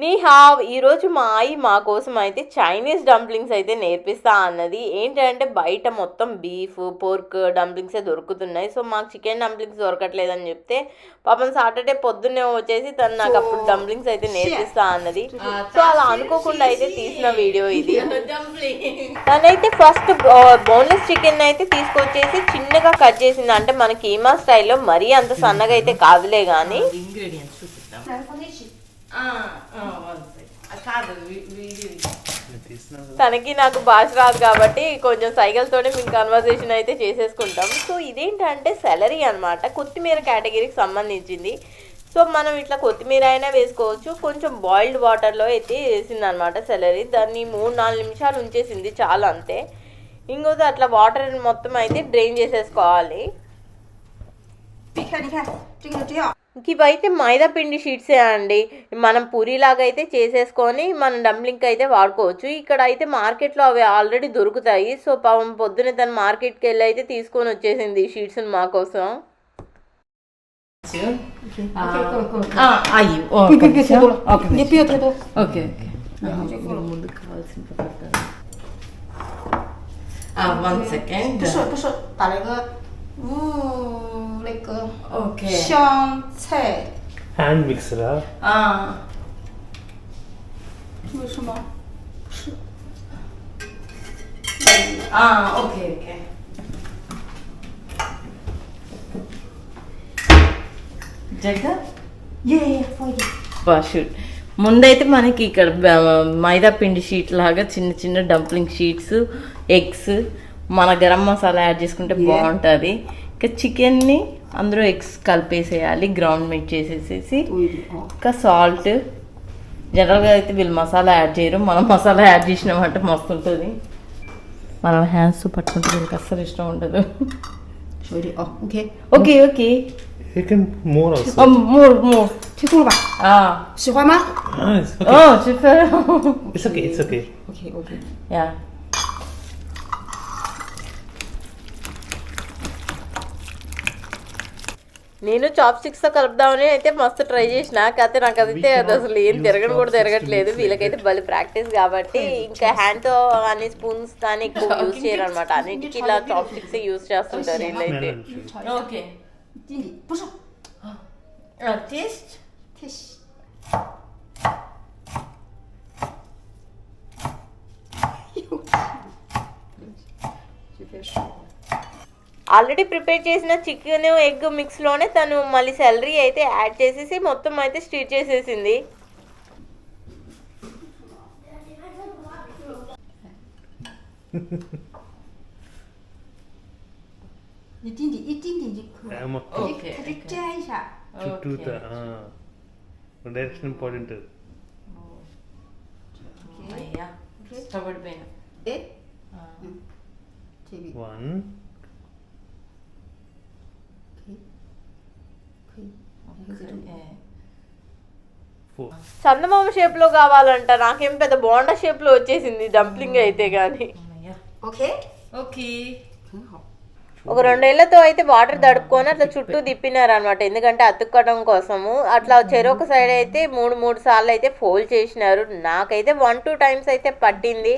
నీ హావ్ ఈరోజు మా ఆయి మా కోసం అయితే చైనీస్ డంప్లింగ్స్ అయితే నేర్పిస్తా అన్నది. ఏంటంటే బయట మొత్తం బీఫ్ పోర్క్ డంప్లింగ్సే దొరుకుతున్నాయి. సో మాకు చికెన్ డంప్లింగ్స్ దొరకట్లేదని చెప్తే పాపం సాటర్డే పొద్దున్నే వచ్చేసి తను నాకు అప్పుడు డంప్లింగ్స్ అయితే నేర్పిస్తా అన్నది. సో అలా అనుకోకుండా అయితే తీసిన వీడియో ఇది. తనైతే ఫస్ట్ బోన్లెస్ చికెన్ అయితే తీసుకొచ్చేసి చిన్నగా కట్ చేసింది. అంటే మన కీమా స్టైల్లో మరీ అంత సన్నగా అయితే కాదులే కానీ ఇంగ్రీడియంట్స్ తనకి నాకు భాష రాదు కాబట్టి కొంచెం సైకిల్తోనే మేము కన్వర్సేషన్ అయితే చేసేసుకుంటాం. సో ఇదేంటంటే సెలరీ అనమాట కొత్తిమీర కేటగిరీకి సంబంధించింది. సో మనం ఇట్లా కొత్తిమీర అయినా వేసుకోవచ్చు. కొంచెం బాయిల్డ్ వాటర్లో అయితే వేసింది అనమాట సెలరీ దాన్ని మూడు నాలుగు నిమిషాలు ఉంచేసింది చాలా అంతే. ఇంకోది అట్లా వాటర్ మొత్తం అయితే డ్రైన్ చేసేసుకోవాలి. ఇవైతే మైదా పిండి షీట్సే అండి. మనం పూరిలాగా అయితే చేసేసుకొని మనం డంప్లింగ్ అయితే వాడుకోవచ్చు. ఇక్కడ అయితే మార్కెట్లో అవి ఆల్రెడీ దొరుకుతాయి. సో పాపం పొద్దున్నే తను మార్కెట్కి వెళ్ళి అయితే తీసుకొని వచ్చేసింది ఈ షీట్స్ని మా కోసం. ಮಾಡಬೇಕು ಓಕೆ ಶಾಂತೆ ಹ್ಯಾಂಡ್ ముందైతే మనకి ఇక్కడ మైదా పిండి షీట్ లాగా చిన్న చిన్న డంప్లింగ్ షీట్స్ ఎగ్స్ మన గరం మసాలా యాడ్ చేసుకుంటే బాగుంటుంది. ఇంకా చికెన్ని అందులో ఎగ్స్ కలిపేసేయాలి గ్రౌండ్ మిక్ చేసేసేసి. ఇంకా సాల్ట్ జనరల్గా అయితే వీళ్ళు మసాలా యాడ్ చేయరు. మనం మసాలా యాడ్ చేసినామంటే మస్తు ఉంటుంది మన హ్యాండ్స్ పట్టుకుంటే వీళ్ళకి అస్సలు ఇష్టం ఉండదు. ఓకే ఓకే ఓకే You నేను చాప్ స్టిక్స్తో కలుపుదామని అయితే మస్తు ట్రై చేసిన కాకపోతే నాకు అయితే అది అసలు ఏం తిరగడం కూడా తిరగట్లేదు వీళ్ళకైతే భలే ప్రాక్టీస్ కాబట్టి ఇంకా హ్యాండ్తో కానీ స్పూన్స్ కానీ ఎక్కువ యూజ్ చేయరు అనమాట అన్నిటికీ ఇలా చాప్ స్టిక్స్ యూజ్ చేస్తుంటారు వీళ్ళైతే. ఓకే 弟 ఆల్రెడీ ప్రిపేర్ చేసిన చికెన్ ఎగ్ మిక్స్లోనే తను మళ్ళీ సెలరీ అయితే యాడ్ చేసేసి మొత్తం అయితే స్టిచ్ చేసేసింది. Important one. చందమామ షేప్లో కావాలంట. నాకేం పెద్ద బోండా షేప్లో వచ్చేసింది డంప్లింగ్ hmm. అయితే గాని. ఓకే. ఓకే. ఒక రెండేళ్ళతో అయితే వాటర్ తడుపుకొని అట్లా చుట్టూ hmm. తిప్పినారు అనమాట ఎందుకంటే అతుక్కడం కోసము. అట్లా చెరొక సైడ్ అయితే మూడు మూడు సార్లు అయితే ఫోల్డ్ చేసినారు. నాకైతే వన్ టూ టైమ్స్ అయితే పట్టింది.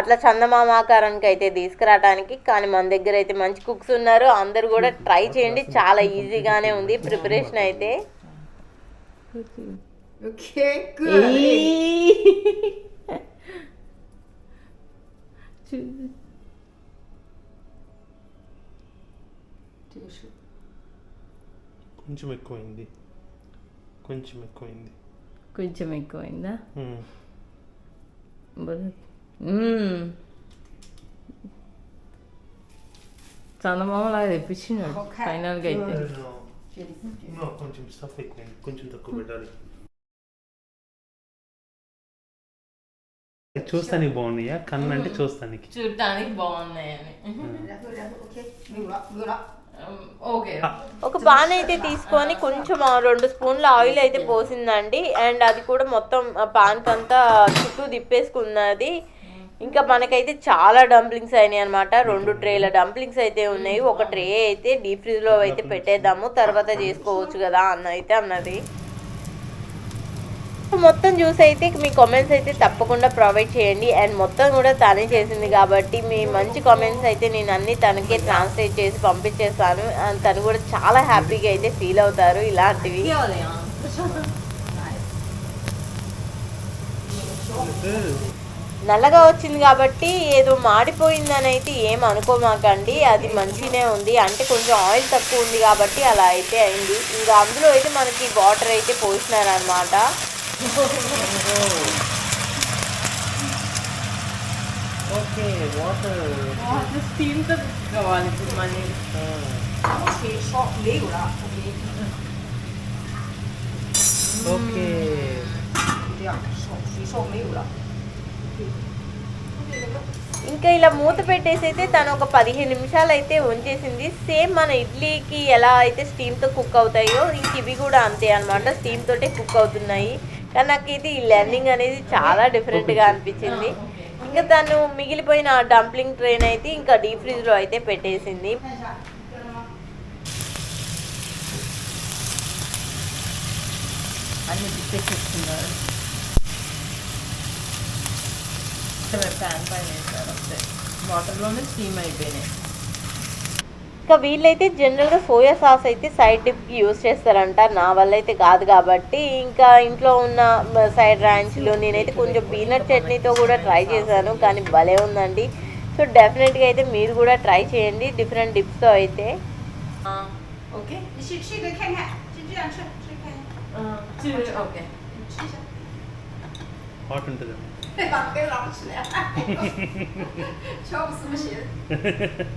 అట్లా చందమామాకారానికి అయితే తీసుకురావడానికి కానీ మన దగ్గర అయితే మంచి కుక్స్ ఉన్నారు. అందరు కూడా hmm. ట్రై చేయండి. చాలా ఈజీగానే ఉంది ప్రిపరేషన్ అయితే. OK good。 这个是 కొంచెం ఎక్కువైంది కొంచెం ఎక్కువైంది కొంచెం ఎక్కువైందా Hmm. చందమామలాగా తెప్పించినాడు ఓకే. ఫైనల్గా అయితే 这里。 No, కొంచెం స్టఫ్ ఎక్కువైంది కొంచెం తక్కువ పెట్టాలి చూస్తానికి బాగున్నాయా? కన్ను అంటే చూస్తానికి చూడటానికి బాగున్నాయని. ఒక పాన్ అయితే తీసుకొని కొంచెం రెండు స్పూన్ల ఆయిల్ అయితే పోసిందండి. అండ్ అది కూడా మొత్తం పాన్కంతా చుట్టూ తిప్పేసుకున్నది. ఇంకా మనకైతే చాలా డంప్లింగ్స్ అయినాయి అనమాట రెండు ట్రేల డంప్లింగ్స్ అయితే ఉన్నాయి. ఒక ట్రే అయితే డీప్ ఫ్రిజ్లో అయితే పెట్టేద్దాము. తర్వాత చేసుకోవచ్చు కదా అన్న అయితే అన్నది. మొత్తం జ్యూస్ అయితే మీ కామెంట్స్ అయితే తప్పకుండా ప్రొవైడ్ చేయండి. అండ్ మొత్తం కూడా తనే చేసింది కాబట్టి మీ మంచి కామెంట్స్ అయితే నేను అన్ని తనకే ట్రాన్స్లేట్ చేసి పంపించేస్తాను. అండ్ తను కూడా చాలా హ్యాపీగా అయితే ఫీల్ అవుతారు ఇలాంటివి。నల్లగా వచ్చింది కాబట్టి ఏదో మాడిపోయిందని అయితే ఏం అనుకోమాకండి. అది మంచిగానే ఉంది. అంటే కొంచెం ఆయిల్ తక్కువ ఉంది కాబట్టి అలా అయితే అయింది. ఇంకా అందులో అయితే మనకి వాటర్ అయితే పోసినారనమాట ఓకే వాటర్ ఓకే ఇంకా ఇలా మూత పెట్టేసి అయితే తను ఒక పదిహేను నిమిషాలు అయితే ఉంచేసింది. సేమ్ మన ఇడ్లీకి ఎలా అయితే స్టీమ్తో కుక్ అవుతాయో ఇంక ఇవి కూడా అంతే అనమాట స్టీమ్ తోటే కుక్ అవుతున్నాయి. కానీ నాకైతే ఈ లెర్నింగ్ అనేది చాలా డిఫరెంట్గా అనిపించింది. ఇంకా తను మిగిలిపోయిన డంప్లింగ్ ట్రైన్ అయితే ఇంకా డీప్ ఫ్రిడ్జ్లో అయితే పెట్టేసింది. అన్ని తిప్పేసేస్తున్నారు ఇక్కడ ప్యాన్ పైన అంతే. వాటర్లోనే స్టీమ్ అయిపోయినాయి. ఇక వీళ్ళైతే జనరల్గా సోయా సాస్ అయితే సైడ్ డిప్కి యూస్ చేస్తారంట. నా వల్ల అయితే కాదు కాబట్టి ఇంకా ఇంట్లో ఉన్న సైడ్ ర్యాంచ్లు నేనైతే కొంచెం పీనట్ చట్నీతో కూడా ట్రై చేశాను. కానీ భలే ఉందండి. సో డెఫినెట్గా అయితే మీరు కూడా ట్రై చేయండి. డిఫరెంట్ డిప్స్తో అయితే. ఓకే.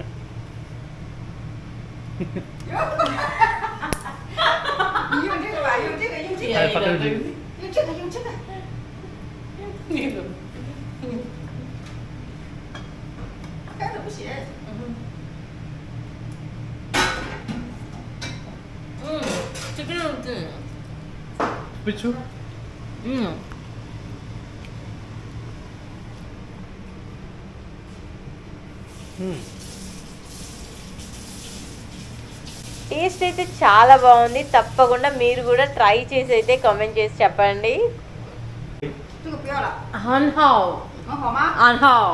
용채가 봐, 용채가, 용채가. 잘 받들지. 용채가, 용채가. 해도 없이 해. 응, 지금 그쵸? 응. 응. టేస్ట్ అయితే చాలా బాగుంది తప్పకుండా మీరు కూడా ట్రై చేసి అయితే కామెంట్ చేసి చెప్పండి 这个不要了， అన్హావ్ 很好吗？ అన్హావ్